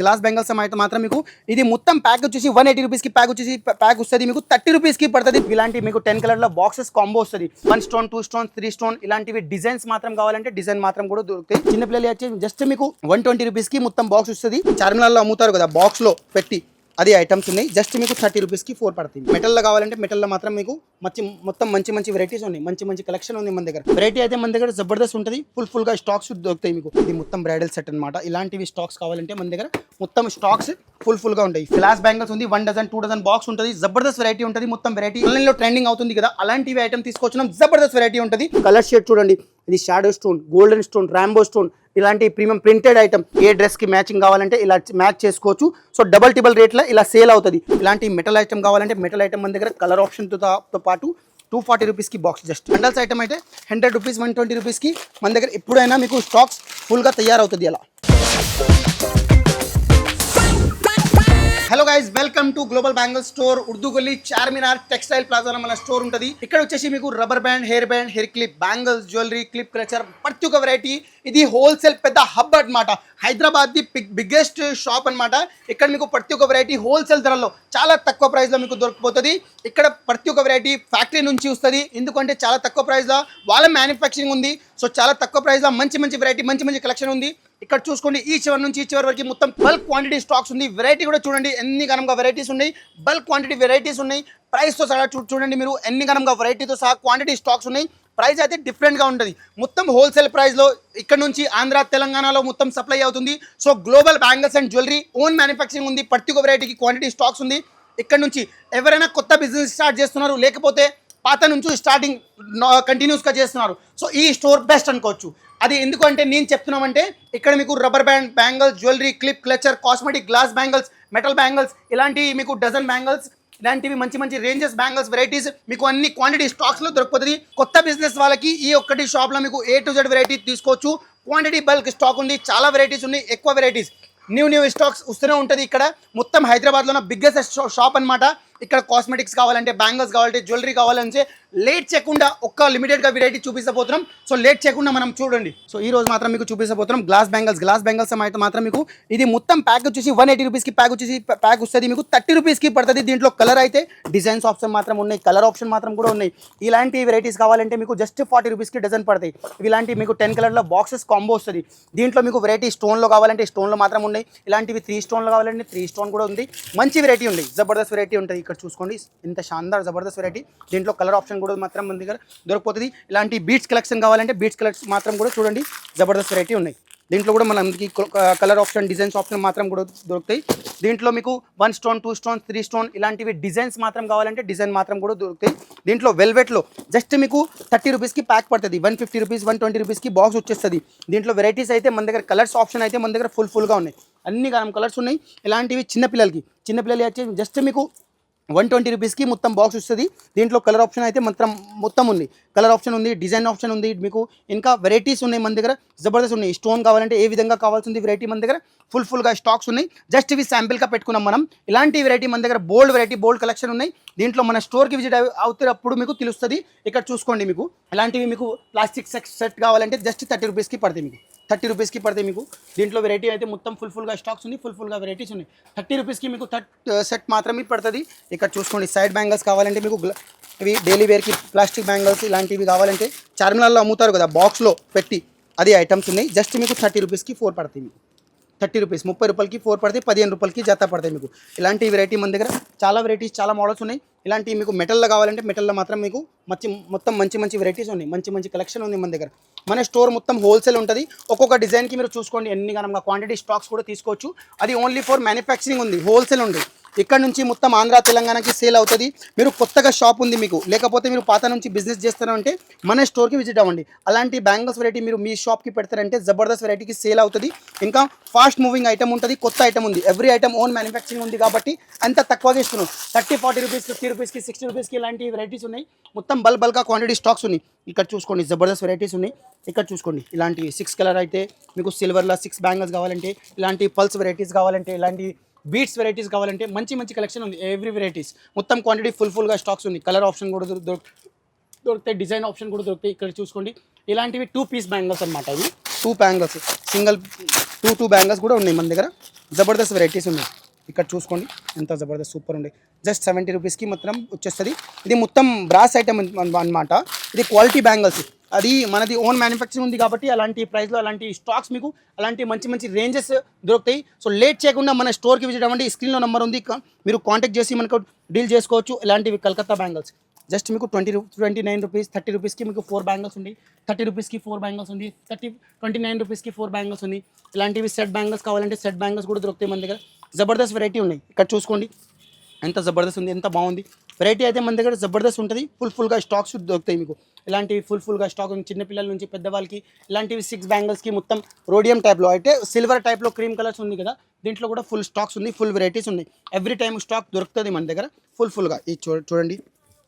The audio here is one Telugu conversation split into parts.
గ్లాస్ బెంగల్స్ అయితే మాత్రం మీకు ఇది మొత్తం ప్యాక్ వచ్చేసి వన్ ఎయిటీ రూపీస్కి ప్యాక్ వచ్చేసి ప్యాక్ వస్తుంది. మీకు థర్టీ రూపీస్కి పడుతుంది. ఇలాంటి మీకు టెన్ కలర్లో బాక్సెస్ కాంబో వస్తుంది. One stone two stone three stone ఇలాంటివి డిజైన్స్ మాత్రం కావాలంటే డిజైన్ మాత్రం కూడా దొరుకుతాయి. చిన్నపిల్లలు వచ్చి జస్ట్ మీకు వన్ ట్వంటీ రూపీస్కి మొత్తం బాక్స్ వస్తుంది. చార్మినార్లో అమ్ముతారు కదా బాక్స్లో పెట్టి. అది ఐటమ్స్ ఉన్నాయి. జస్ట్ మీకు థర్టీ రూపీస్కి ఫోర్ పడుతుంది. మెటల్లో కావాలంటే మెటల్లో మాత్రం మీకు మంచి మొత్తం మంచి మంచి వెరైటీస్ ఉన్నాయి. మంచి మంచి కలెక్షన్ ఉంది మన దగ్గర. వెరైటీ అయితే మన దగ్గర జబర్దస్త్ ఉంటుంది. ఫుల్ ఫుల్గా స్టాక్స్ దొరుకుతాయి మీకు. ఇది మొత్తం బ్రైడల్ సెట్ అన్నమాట. ఇలాంటివి స్టాక్స్ కావాలంటే మన దగ్గర మొత్తం స్టాక్స్ ఫుల్ ఫుల్గా ఉంటాయి. ఫ్లాష్ బ్యాంగిల్స్ ఉంది. One dozen two dozen box ఉంటుంది. జబర్దస్త్ వెరైటీ ఉంటుంది. మొత్తం వెరైటీ ఆన్లైన్లో ట్రెండింగ్ అవుతుంది కదా. అలాంటివి ఐటమ్ తీసుకొచ్చినాం జబర్దస్త్ వెరైటీ ఉంటుంది. కలర్ షేడ్ చూడండి. ఇది shadow stone golden stone rainbow stone ఇలాంటి ప్రీమియం ప్రింటెడ్ ఐటమ్ ఏ డ్రెస్కి మ్యాచింగ్ కావాలంటే ఇలా మ్యాచ్ చేసుకోవచ్చు. సో డబల్ టిబల్ రేట్లో ఇలా సేల్ అవుతుంది. ఇలాంటి మెటల్ ఐటమ్ కావాలంటే మెటల్ ఐటమ్ మన దగ్గర కలర్ ఆప్షన్తో పాటు టూ ఫార్టీ రూపీస్కి బాక్స్ జస్ట్ బండల్స్ ఐటమ్ అయితే హండ్రెడ్ రూపీస్ వన్ ట్వంటీ రూపీస్కి మన దగ్గర ఎప్పుడైనా మీకు స్టాక్స్ ఫుల్గా తయారవుతుంది అలా. Guys welcome to global bangle store Urdu Gali Charminar textile ప్లాజాలో మన స్టోర్ ఉంటుంది. ఇక్కడ వచ్చేసి మీకు rubber band hair band hair clip bangles jewellery clip clutcher ప్రతి ఒక్క వెరైటీ ఇది హోల్సేల్ పెద్ద హబ్ అన్నమాట. హైదరాబాద్ ది బిగ్గెస్ట్ షాప్ అన్నమాట. ఇక్కడ మీకు ప్రతి ఒక్క వెరైటీ హోల్సేల్ ధరలో చాలా తక్కువ ప్రైస్లో మీకు దొరికిపోతుంది. ఇక్కడ ప్రతి ఒక్క వెరైటీ ఫ్యాక్టరీ నుంచి వస్తుంది. ఎందుకంటే చాలా తక్కువ ప్రైస్లో వాళ్ళ మ్యానుఫ్యాక్చరింగ్ ఉంది. సో చాలా తక్కువ ప్రైస్లో మంచి మంచి వెరైటీ మంచి మంచి కలెక్షన్ ఉంది. ఇక్కడ చూసుకోండి ఈ చివరి నుంచి ఈ చివరి వరకు మొత్తం బల్క్ క్వాంటిటీ స్టాక్స్ ఉంది. వెరైటీ కూడా చూడండి ఎన్ని గనంగా వెరైటీస్ ఉన్నాయి. బల్క్ క్వాంటిటీ వెరైటీస్ ఉన్నాయి. ప్రైస్తో సహా చూ చూడండి మీరు ఎన్ని గనంగా వెరైటీతో సహా క్వాంటిటీ స్టాక్స్ ఉన్నాయి. ప్రైస్ అయితే డిఫరెంట్గా ఉంటుంది. మొత్తం హోల్సేల్ ప్రైస్లో ఇక్కడ నుంచి ఆంధ్ర తెలంగాణలో మొత్తం సప్లై అవుతుంది. So global bangles and jewellery own manufacturing ఉంది. ప్రతి ఒక్క వెరైటీకి క్వాంటిటీ స్టాక్స్ ఉంది. ఇక్కడ నుంచి ఎవరైనా కొత్త బిజినెస్ స్టార్ట్ చేస్తున్నారు లేకపోతే పాత నుంచి స్టార్టింగ్ కంటిన్యూస్గా చేస్తున్నారు. సో ఈ స్టోర్ బెస్ట్ అనుకోవచ్చు. అది ఎందుకంటే నేను చెప్తున్నామంటే ఇక్కడ మీకు rubber band bangles jewellery clip clutcher cosmetic glass bangles metal bangles ఇలాంటి మీకు డజన్ బ్యాంగిల్స్ ఇలాంటివి మంచి మంచి రేంజెస్ బ్యాంగిల్స్ వెరైటీస్ మీకు అన్ని క్వాంటిటీ స్టాక్స్లో దొరుకుతుంది. కొత్త బిజినెస్ వాళ్ళకి ఈ ఒక్కటి షాప్లో మీకు ఏ టు జెడ్ వెరైటీ తీసుకోవచ్చు. క్వాంటిటీ బల్క్ స్టాక్ ఉంది చాలా వెరైటీస్ ఉన్నాయి ఎక్కువ వెరైటీస్ న్యూ న్యూ స్టాక్స్ వస్తూనే ఉంటుంది ఇక్కడ. మొత్తం హైదరాబాద్లో ఉన్న బిగ్గెస్ట్ షాప్ అన్నమాట. ఇక్కడ కాస్మెటిక్స్ కావాలంటే బ్యాంగిల్స్ కావాలంటే జ్యువెలరీ కావాలంటే లేట్ చేయకుండా ఒక్క లిమిటెడ్గా వెరైటీ చూపిస్తపోతున్నాం సో లేట్ చేయకుండా మనం చూడండి. సో ఈ రోజు మాత్రం మీకు చూపిస్తపోతున్నాం గ్లాస్ బ్యాంగిల్స్ గ్లాస్ బ్యాంగిల్స్ అయితే మాత్రం మీకు ఇది మొత్తం ప్యాక్ వచ్చేసి వన్ ఎయిటీ రూపీస్కి ప్యాక్ వచ్చేసి ప్యాక్ వస్తుంది. మీకు థర్టీ రూపీస్కి పడుతుంది. దీంట్లో కలర్ అయితే డిజైన్స్ ఆప్షన్ మాత్రం ఉన్నాయి. కలర్ ఆప్షన్ మాత్రం కూడా ఉన్నాయి. ఇలాంటి వెరైటీస్ కావాలంటే మీకు జస్ట్ ఫార్టీ రూపీస్కి డజన్ పడతాయి. ఇలాంటి మీకు టెన్ కలర్లో బాక్సెస్ కాంబో వస్తుంది. దీంట్లో మీకు వెరైటీ స్టోన్లో కావాలంటే స్టోన్లో మాత్రం ఉన్నాయి. ఇలాంటివి త్రీ స్టోన్లో కావాలంటే త్రీ స్టోన్ కూడా ఉంది. మంచి వెరైటీ ఉంది. జబర్దస్త్ వెరైటీ ఉంటుంది. ఇక్కడ చూసుకోండి. ఇంత శాందార్ జబర్దస్త్ వెరైటీ దీంట్లో కలర్ ఆప్షన్ కూడా మాత్రం మన దగ్గర దొరికిపోతుంది. ఇలాంటి బీట్స్ కలెక్షన్ కావాలంటే బీట్స్ కలెక్షన్ మాత్రం కూడా చూడండి. జబర్దస్త్ వెరైటీ ఉన్నాయి. దీంట్లో కూడా మనకి కలర్ ఆప్షన్ డిజైన్స్ ఆప్షన్ మాత్రం కూడా దొరుకుతాయి. దీంట్లో మీకు one stone two stone three stone ఇలాంటివి డిజైన్స్ మాత్రం కావాలంటే డిజైన్ మాత్రం కూడా దొరుకుతాయి. దీంట్లో వెల్వెట్లో జస్ట్ మీకు థర్టీ రూపీస్కి ప్యాక్ పడుతుంది. One fifty rupees one twenty రూపీస్కి బాక్స్ వచ్చేస్తుంది. దీంట్లో వెరైటీస్ అయితే మన దగ్గర కలర్స్ ఆప్షన్ అయితే మన దగ్గర ఫుల్ ఫుల్గా ఉన్నాయి. అన్ని కలర్స్ ఉన్నాయి. ఇలాంటివి చిన్నపిల్లలకి చిన్నపిల్లలు వచ్చి జస్ట్ మీకు వన్ ట్వంటీ రూపీస్కి మొత్తం బాక్స్ వస్తుంది. దీంట్లో కలర్ ఆప్షన్ అయితే మొత్తం మొత్తం ఉంది. కలర్ ఆప్షన్ ఉంది డిజైన్ ఆప్షన్ ఉంది. మీకు ఇంకా వెరైటీస్ ఉన్నాయి మన దగ్గర. జబర్దస్త్ ఉన్నాయి. స్టోన్ కావాలంటే ఏ విధంగా కావాల్సింది వెరైటీ మన దగ్గర? ఫుల్ ఫుల్గా స్టాక్స్ ఉన్నాయి. జస్ట్ ఇవి శాంపిల్గా పెట్టుకున్నాం మనం. ఇలాంటి వెరైటీ మన దగ్గర బోల్డ్ వెరైటీ బోల్డ్ కలెక్షన్ ఉన్నాయి. దీంట్లో మన స్టోర్కి విజిట్ అవుతున్నప్పుడు మీకు తెలుస్తుంది. ఇక్కడ చూసుకోండి మీకు. ఇలాంటివి మీకు ప్లాస్టిక్ సెట్ సెట్ కావాలంటే జస్ట్ థర్టీ రూపీస్కి పడుతుంది మీకు. థర్టీ రూపీస్కి పడతాయి మీకు. దీంట్లో వెరైటీ అయితే మొత్తం ఫుల్ ఫుల్గా స్టాక్స్ ఉంది ఫుల్ ఫుల్గా వెరైటీస్ ఉన్నాయి. థర్టీ రూపీస్కి మీకు థర్ట్ సెట్ మాత్రమే పడుతుంది. ఇక్కడ చూసుకోండి సైడ్ బ్యాంగిల్స్ కావాలంటే మీకు ఇవి డైలీ వేర్కి ప్లాస్టిక్ బ్యాంగిల్స్ ఇలాంటివి కావాలంటే చార్మినార్లో అమ్ముతారు కదా బాక్స్లో పెట్టి అది ఐటమ్స్ ఉన్నాయి. జస్ట్ మీకు థర్టీ రూపీస్కి ఫోర్ పడతాయి మీకు. థర్టీ రూపీస్ ముప్పై రూపాయలకి ఫోర్ పడతాయి పదిహేను రూపాయలకి జత పడతాయి మీకు. ఇలాంటి వెరైటీ మన దగ్గర చాలా వెరైటీస్ చాలా మోడల్స్ ఉన్నాయి. ఇలాంటి మీకు మెటల్లో కావాలంటే మెటల్లో మాత్రం మీకు మంచి మొత్తం మంచి మంచి వెరైటీస్ ఉన్నాయి. మంచి మంచి కలెక్షన్ ఉంది మన దగ్గర. మన స్టోర్ మొత్తం హోల్సేల్ ఉంటుంది. ఒక్కొక్క డిజైన్కి మీరు చూసుకోండి. ఎన్ని కనుక క్వాంటిటీ స్టాక్స్ కూడా తీసుకోవచ్చు. అది ఓన్లీ ఫర్ మ్యానుఫ్యాక్చరింగ్ ఉంది. హోల్సేల్ ఉంది. ఇక్కడ నుంచి మొత్తం ఆంధ్ర తెలంగాణకి సేల్ అవుతుంది. మీరు కొత్తగా షాప్ ఉంది మీకు. లేకపోతే మీరు పాత నుంచి బిజినెస్ చేస్తారంటే మన స్టోర్కి విజిట్ అవ్వండి. అలాంటి బ్యాంగిల్స్ వెరైటీ మీరు మీ షాప్కి పెడతారంటే జబర్దస్త్ వెరైటీకి సేల్ అవుతుంది. ఇంకా ఫాస్ట్ మూవింగ్ ఐటమ్ ఉంటుంది కొత్త ఐటమ్ ఉంది. ఎవ్రీ ఐటమ్ ఓన్ మ్యానుఫ్యాక్చరింగ్ ఉంది కాబట్టి అంత తక్కువగా ఇస్తున్నాం థర్టీ ఫార్టీ రూపీస్ ఫిఫ్టీ రూపీస్కి సిక్స్టీ రూపీస్కి ఇలాంటి వెరైటీస్ ఉన్నాయి. మొత్తం బల్ బల్గా క్వాంటిటీ స్టాక్స్ ఉన్నాయి. ఇక్కడ చూసుకోండి జబర్దస్త్ వెరైటీస్ ఉన్నాయి. ఇక్కడ చూసుకోండి ఇలాంటి సిక్స్ కలర్ అయితే మీకు సిల్వర్లో సిక్స్ బ్యాంగిల్స్ కావాలంటే ఇలాంటి పల్స్ వెరైటీస్ కావాలంటే ఇలాంటి బీట్స్ వెరైటీస్ కావాలంటే మంచి మంచి కలెక్షన్ ఉంది ఎవ్రీ వెరైటీస్ మొత్తం క్వాంటిటీ ఫుల్ ఫుల్గా స్టాక్స్ ఉంది. కలర్ ఆప్షన్ కూడా దొరుకుతాయి డిజైన్ ఆప్షన్ కూడా దొరుకుతాయి. ఇక్కడ చూసుకోండి. ఇలాంటివి టూ పీస్ బ్యాంగిల్స్ అనమాట ఇవి. Two bangles single two two bangles కూడా ఉన్నాయి మన దగ్గర. జబర్దస్త్ వెరైటీస్ ఉన్నాయి. ఇక్కడ చూసుకోండి. ఎంత జబర్దస్త్ సూపర్ ఉంది. జస్ట్ సెవెంటీ రూపీస్కి మొత్తం వచ్చేస్తుంది. ఇది మొత్తం బ్రాస్ ఐటమ్ అన్నమాట. ఇది క్వాలిటీ బ్యాంగిల్స్ అది మనది ఓన్ మ్యానుఫ్యాక్చరింగ్ ఉంది కాబట్టి అలాంటి ప్రైస్లో అలాంటి స్టాక్స్ మీకు అలాంటి మంచి మంచి రేంజెస్ దొరుకుతాయి. సో లేట్ చేయకుండా మన స్టోర్కి విజిట్ అవ్వండి. స్క్రీన్లో నెంబర్ ఉంది. మీరు కాంటాక్ట్ చేసి మనకు డీల్ చేసుకోవచ్చు. ఇలాంటివి కలకత్తా బ్యాంగిల్స్ జస్ట్ మీకు twenty twenty nine rupees thirty రూపీస్కి మీకు ఫోర్ బ్యాంగిల్స్ ఉంది. థర్టీ రూపీస్కి ఫోర్ బ్యాంగిల్స్ ఉంది. థర్టీ ట్వంటీ నైన్ రూపీస్కి ఫోర్ బ్యాంగిల్స్ ఉంది. ఇలాంటివి సెట్ బ్యాంగిల్స్ కావాలంటే సెట్ బ్యాంగిల్స్ కూడా దొరుకుతాయి మన దగ్గర. జబర్దస్త్ వెరైటీ ఉన్నాయి. ఇక్కడ చూసుకోండి. ఎంత జబర్దస్త్ ఉంది ఎంత బాగుంది. వెరైటీ అయితే మన దగ్గర జబర్దస్త్ ఉంటుంది. ఫుల్ ఫుల్గా స్టాక్స్ దొరుకుతాయి మీకు. ఇలాంటివి ఫుల్ ఫుల్గా స్టాక్ చిన్నపిల్లల నుంచి పెద్దవాళ్ళకి ఇలాంటివి సిక్స్ బ్యాంగిల్స్కి మొత్తం రోడియం టైప్లో అయితే సిల్వర్ టైప్లో క్రీమ్ కలర్స్ ఉంది కదా దీంట్లో కూడా ఫుల్ స్టాక్స్ ఉంది ఫుల్ వెరైటీస్ ఉన్నాయి. ఎవ్రీ టైం స్టాక్ దొరుకుతుంది మన దగ్గర ఫుల్ ఫుల్గా ఇది చూ చూడండి.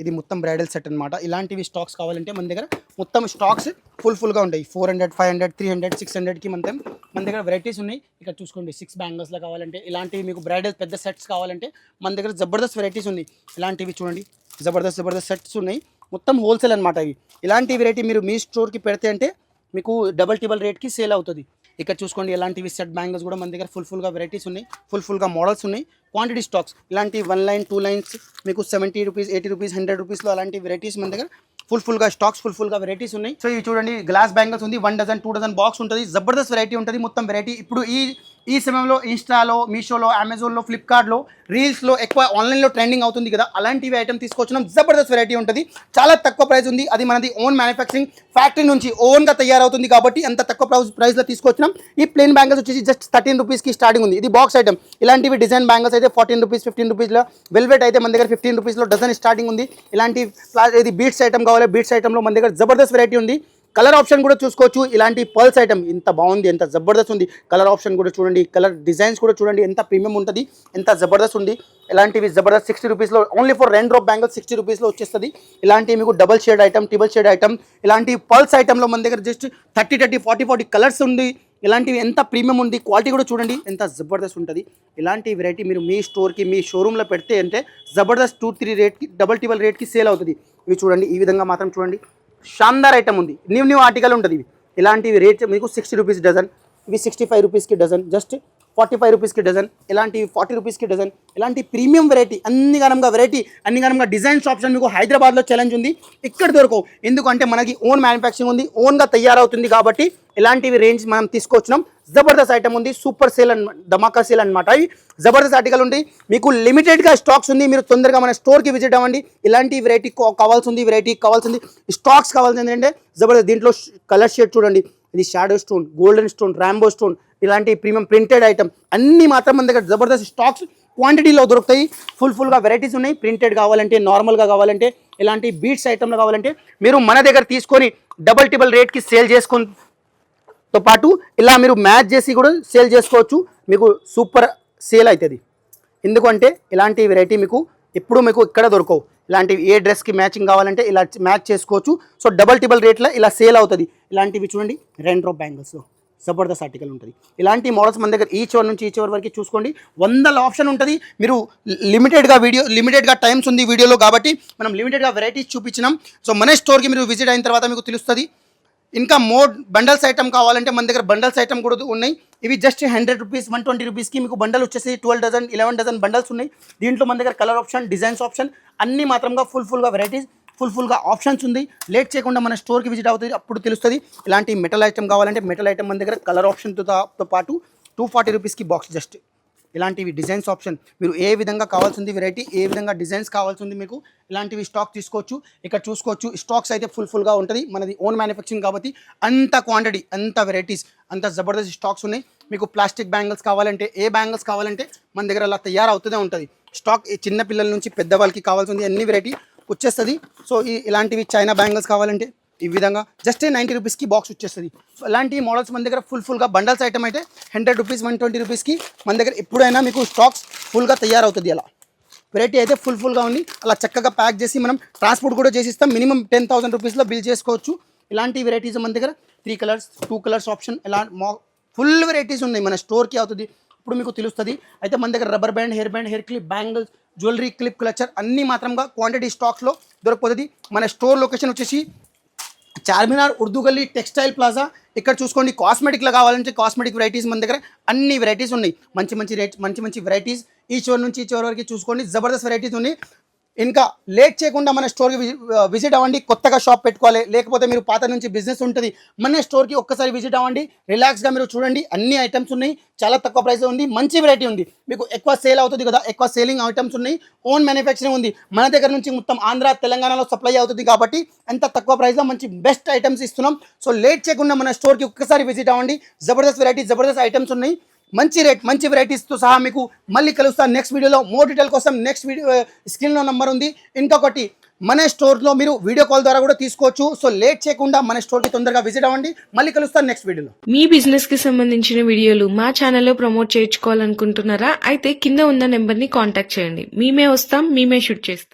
ఇది మొత్తం బ్రైడల్ సెట్ అనమాట ఇలాంటివి స్టాక్స్ కావాలంటే మన దగ్గర మొత్తం స్టాక్స్ ఫుల్ ఫుల్గా ఉంటాయి. Four hundred five hundred three hundred six హండ్రెడ్కి మొత్తం మన దగ్గర వెరైటీస్ ఉన్నాయి. ఇక్కడ చూసుకోండి సిక్స్ బ్యాంగిల్స్లో కావాలంటే ఇలాంటివి మీకు బ్రైడల్ పెద్ద సెట్స్ కావాలంటే మన దగ్గర జబర్దస్త్ వెరైటీస్ ఉన్నాయి. ఇలాంటివి చూడండి జబర్దస్త్ జబర్దస్త్ సెట్స్ ఉన్నాయి. మొత్తం హోల్సేల్ అనమాట ఇవి. ఇలాంటి వెరైటీ మీరు మీ స్టోర్కి పెడితే అంటే మీకు డబల్ టిబల్ రేట్కి సేల్ అవుతుంది. ఇక్కడ చూసుకోండి ఎలాంటివి సెట్ బ్యాంగిల్స్ కూడా మన దగ్గర ఫుల్ ఫుల్గా వెరైటీస్ ఉన్నాయి. ఫుల్ ఫుల్గా మోడల్స్ ఉన్నాయి. క్వాంటిటీ స్టాక్స్ ఇలాంటి వన్ లైన్ టూ లైన్స్ మీకు seventy rupees eighty rupees hundred రూపీస్లో అలాంటి వెరైటీస్ మన దగ్గర ఫుల్ ఫుల్గా స్టాక్స్ ఫుల్ ఫుల్గా వెరైటీస్ ఉన్నాయి. సో ఇవి చూడండి గ్లాస్ బ్యాంగిల్స్ ఉంది one dozen two dozen box ఉంటుంది జబర్దస్త్ వెరైటీ ఉంటుంది మొత్తం వెరైటీ ఇప్పుడు ఈ ఈ సమయంలో ఇన్స్టాలో మీషోలో అమెజాన్లో ఫ్లిప్కార్ట్లో రీల్స్లో ఎక్కువ ఆన్లైన్లో ట్రెండింగ్ అవుతుంది కదా అలాంటివి ఐటమ్ తీసుకొచ్చినాం. జబర్దస్త్ వెరైటీ ఉంటుంది. చాలా తక్కువ ప్రైస్ ఉంది. అది మనది ఓన్ మ్యానుఫ్యాక్చరింగ్ ఫ్యాక్టరీ నుంచి ఓన్గా తయారవుతుంది కాబట్టి అంత తక్కువ ప్రైస్ ప్రైస్లో తీసుకొచ్చినాం. ఈ ప్లేన్ బ్యాంగిల్స్ వచ్చేసి జస్ట్ థర్టీన్ రూపీస్కి స్టార్టింగ్ ఉంది. ఇది బాక్స్ ఐటమ్ ఇలాంటివి డిజైన్ బ్యాంగిల్స్ అయితే ఫార్టీన్ రూపీస్ ఫిఫ్టీన్ రూపీస్లో వెల్వెట్ అయితే మన దగ్గర ఫిఫ్టీన్ రూపీస్లో డజన్ స్టార్టింగ్ ఉంది. ఇలాంటి ప్లా- ఇది బీట్స్ ఐటమ్ కావాలి. బీట్స్ ఐటమ్లో మన దగ్గర జబర్దస్త్ వెరైటీ ఉంది. కలర్ ఆప్షన్ కూడా చూసుకోవచ్చు. ఇలాంటి పర్ల్స్ ఐటమ్ ఇంత బాగుంది ఎంత జబర్దస్త్ ఉంది. కలర్ ఆప్షన్ కూడా చూడండి కలర్ డిజైన్స్ కూడా చూడండి ఎంత ప్రీమియం ఉంటుంది ఎంత జబర్దస్త్ ఉంది. ఇలాంటివి జబర్దస్త్ సిక్స్టీ రూపీస్లో ఓన్లీ ఫర్ రెండు డ్రాప్ బ్యాంగిల్స్ సిక్స్టీ రూపీస్లో వచ్చేస్తుంది. ఇలాంటివి మీకు double shade item triple shade item ఇలాంటి పర్ల్స్ ఐటమ్లో మన దగ్గర just thirty thirty forty forty colours ఉంది. ఇలాంటివి ఎంత ప్రీమియం ఉంది క్వాలిటీ కూడా చూడండి ఎంత జబర్దస్త్ ఉంటుంది. ఇలాంటి వెరైటీ మీరు మీ స్టోర్కి మీ షోరూంలో పెడితే అంటే జబర్దస్త్ టూ త్రీ రేట్కి డబల్ టిబల్ రేట్కి సేల్ అవుతుంది. ఇవి చూడండి ఈ విధంగా మాత్రం చూడండి. షాందార్ ఐటమ్ ఉంది. న్యూ న్యూ ఆర్టికల్ ఉంటుంది ఇవి. ఇలాంటివి రేట్ మీకు సిక్స్టీ రూపీస్ డజన్ ఇవి సిక్స్టీ ఫైవ్ రూపీస్కి డజన్ జస్ట్ ఫార్టీ ఫైవ్ రూపీస్కి డజన్ ఇలాంటి ఫార్టీ రూపీస్కి డజన్ ఇలాంటి ప్రీమియం వెరైటీ అన్ని గనంగా వెరైటీ అన్ని గనంగా డిజైన్స్ ఆప్షన్ మీకు హైదరాబాద్లో ఛాలెంజ్ ఉంది. ఇక్కడ దొరకవు. ఎందుకంటే మనకి ఓన్ మ్యానుఫ్యాక్చరింగ్ ఉంది ఓన్గా తయారవుతుంది కాబట్టి ఇలాంటివి రేంజ్ మనం తీసుకొచ్చినాం. జబర్దస్త్ ఐటమ్ ఉంది సూపర్ సేల్ అన్ ధమాకా సేల్ అనమాట అవి జబర్దస్త్ ఆర్టికల్ ఉంది. మీకు లిమిటెడ్గా స్టాక్స్ ఉంది మీరు తొందరగా మన స్టోర్కి విజిట్ అవ్వండి. ఇలాంటి వెరైటీ కావాల్సింది వెరైటీ కావాల్సింది స్టాక్స్ కావాల్సింది ఏంటంటే జబర్దస్త్ దీంట్లో కలర్ షేడ్ చూడండి. ఇది shadow stone golden stone rainbow stone ఇలాంటి ప్రీమియం ప్రింటెడ్ ఐటమ్ అన్ని మాత్రం మన దగ్గర జబర్దస్త్ స్టాక్స్ క్వాంటిటీలో దొరుకుతాయి. ఫుల్ ఫుల్గా వెరైటీస్ ఉన్నాయి. ప్రింటెడ్ కావాలంటే నార్మల్గా కావాలంటే ఇలాంటి బీట్స్ ఐటమ్లు కావాలంటే మీరు మన దగ్గర తీసుకొని డబల్ టిబల్ రేట్కి సేల్ చేసుకొని పాటు ఇలా మీరు మ్యాచ్ చేసి కూడా సేల్ చేసుకోవచ్చు. మీకు సూపర్ సేల్ అవుతుంది ఎందుకంటే ఇలాంటి వెరైటీ మీకు ఎప్పుడు మీకు ఇక్కడ దొరకవు. ఇలాంటివి ఏ డ్రెస్కి మ్యాచింగ్ కావాలంటే ఇలా మ్యాచ్ చేసుకోవచ్చు. సో డబల్ టిబల్ రేట్లో ఇలా సేల్ అవుతుంది. ఇలాంటివి చూడండి. రెండు డ్రాప్ బ్యాంగిల్స్లో జబర్దస్త్ ఆర్టికల్ ఉంటుంది. ఇలాంటి మోడల్స్ మన దగ్గర ఈ చివరి నుంచి ఈ చివరి వరకు చూసుకోండి. వందల ఆప్షన్ ఉంటుంది. మీరు లిమిటెడ్గా వీడియో లిమిటెడ్గా టైమ్స్ ఉంది వీడియోలో కాబట్టి మనం లిమిటెడ్గా వెరైటీస్ చూపించినాం. సో మన స్టోర్కి మీరు విజిట్ అయిన తర్వాత మీకు తెలుస్తుంది. ఇంకా మోడ్ బండల్స్ ఐటమ్ కావాలంటే మన దగ్గర బండల్స్ ఐటమ్ కూడా ఉన్నాయి. ఇవి just hundred rupees one twenty రూపీస్కి మీకు బండల్ వచ్చేసి twelve dozen eleven dozen bundles ఉన్నాయి. దీంట్లో మన దగ్గర కలర్ ఆప్షన్ డిజైన్స్ ఆప్షన్ అన్ని మాత్రంగా ఫుల్ ఫుల్గా వెరైటీస్ ఫుల్ ఫుల్గా ఆప్షన్స్ ఉంది. లేట్ చేయకుండా మన స్టోర్కి విజిట్ అవుతుంది అప్పుడు తెలుస్తుంది. ఇలాంటి మెటల్ ఐటమ్ కావాలంటే మెటల్ ఐటమ్ మన దగ్గర కలర్ ఆప్షన్తో పాటు టూ ఫార్టీ రూపీస్కి బాక్స్ జస్ట్. ఇలాంటివి డిజైన్స్ ఆప్షన్. మీరు ఏ విధంగా కావాల్సింది వెరైటీ ఏ విధంగా డిజైన్స్ కావాల్సింది మీకు ఇలాంటివి స్టాక్ తీసుకోవచ్చు ఇక్కడ చూసుకోవచ్చు. స్టాక్స్ అయితే ఫుల్ ఫుల్గా ఉంటుంది. మనది ఓన్ మ్యానుఫ్యాక్చరింగ్ కాబట్టి అంత క్వాంటిటీ అంత వెరైటీస్ అంత జబర్దస్త్ స్టాక్స్ ఉన్నాయి. మీకు ప్లాస్టిక్ బ్యాంగిల్స్ కావాలంటే ఏ బ్యాంగిల్స్ కావాలంటే మన దగ్గర అలా తయారవుతూనే ఉంటుంది. స్టాక్ ఈ చిన్న పిల్లల నుంచి పెద్దవాళ్ళకి కావాల్సింది అన్ని వెరైటీ. వచ్చేస్తుంది. సో ఈ ఇలాంటివి చైనా బ్యాంగిల్స్ కావాలంటే ఈ విధంగా జస్ట్ నైంటీ రూపీస్కి బాక్స్ వచ్చేస్తుంది. సో ఇలాంటి మోడల్స్ మన దగ్గర ఫుల్ ఫుల్గా బండల్స్ ఐటమ్ అయితే హండ్రెడ్ రూపీస్ వన్ ట్వంటీ రూపీస్కి మన దగ్గర ఎప్పుడైనా మీకు స్టాక్స్ ఫుల్గా తయారవుతుంది అలా. వెరైటీ అయితే ఫుల్ ఫుల్గా ఉంది. అలా చక్కగా ప్యాక్ చేసి మనం ట్రాన్స్పోర్ట్ కూడా చేసిస్తాం. మినిమం టెన్ థౌసండ్ రూపీస్లో బిల్ చేసుకోవచ్చు. ఇలాంటి వెరైటీస్ మన దగ్గర three colours two colours option ఇలా మా ఫుల్ వెరైటీస్ ఉన్నాయి. మన స్టోర్కి అవుతుంది. ఇప్పుడు మీకు తెలుస్తుంది. అయితే మన దగ్గర rubber band hair band hair clip bangles jewellery clip clutcher అన్ని మాత్రంగా క్వాంటిటీ స్టాక్స్లో దొరకపోతుంది. మన స్టోర్ లొకేషన్ వచ్చేసి చార్మినార్ ఉర్దూ గల్లీ టెక్స్టైల్ ప్లాజా ఇక్కడ చూసుకోండి కాస్మెటిక్లో కావాలంటే కాస్మెటిక్ వెరైటీస్ మన దగ్గర అన్ని వెరైటీస్ ఉన్నాయి. మంచి మంచి రేట్ మంచి మంచి వెరైటీస్ ఈ చివరి నుంచి ఈ చివరి వరకు చూసుకోండి. జబర్దస్త్ వెరైటీస్ ఉన్నాయి. ఇంకా లేట్ చేయకుండా మన స్టోర్కి విజిట్ అవ్వండి కొత్తగా షాప్ పెట్టుకోవాలి. లేకపోతే మీరు పాత నుంచి బిజినెస్ ఉంటుంది మన స్టోర్కి ఒక్కసారి విజిట్ అవ్వండి రిలాక్స్గా మీరు చూడండి అన్ని ఐటమ్స్ ఉన్నాయి చాలా తక్కువ ప్రైస్ ఉంది మంచి వెరైటీ ఉంది. మీకు ఎక్కువ సేల్ అవుతుంది కదా ఎక్కువ సేలింగ్ ఐటమ్స్ ఉన్నాయి ఓన్ మ్యానుఫ్యాక్చరింగ్ ఉంది. మన దగ్గర నుంచి మొత్తం ఆంధ్ర తెలంగాణలో సప్లై అవుతుంది కాబట్టి ఎంత తక్కువ ప్రైస్లో మంచి బెస్ట్ ఐటమ్స్ ఇస్తున్నాం. సో లేట్ చేయకుండా మన స్టోర్కి ఒక్కసారి విజిట్ అవ్వండి. జబర్దస్త్ వెరైటీ జబర్దస్త్ ఐటమ్స్ ఉన్నాయి. మంచి రేట్ మంచి వెరైటీస్తో సహా మీకు మళ్ళీ కలుస్తాను నెక్స్ట్ వీడియోలో మోర్ డీటెయిల్ కోసం నెక్స్ట్ వీడియో స్క్రీన్లో నెంబర్ ఉంది. ఇంకొకటి మన స్టోర్లో మీరు వీడియో కాల్ ద్వారా కూడా తీసుకోవచ్చు. సో లేట్ చేయకుండా మన స్టోర్కి తొందరగా విజిట్ అవ్వండి. మళ్ళీ కలుస్తాను నెక్స్ట్ వీడియోలో మీ బిజినెస్కి సంబంధించిన వీడియోలు మా ఛానల్లో ప్రమోట్ చేయించుకోవాలనుకుంటున్నారా? అయితే కింద ఉన్న నెంబర్ని కాంటాక్ట్ చేయండి. మేమే వస్తాం మేమే షూట్ చేస్తాం.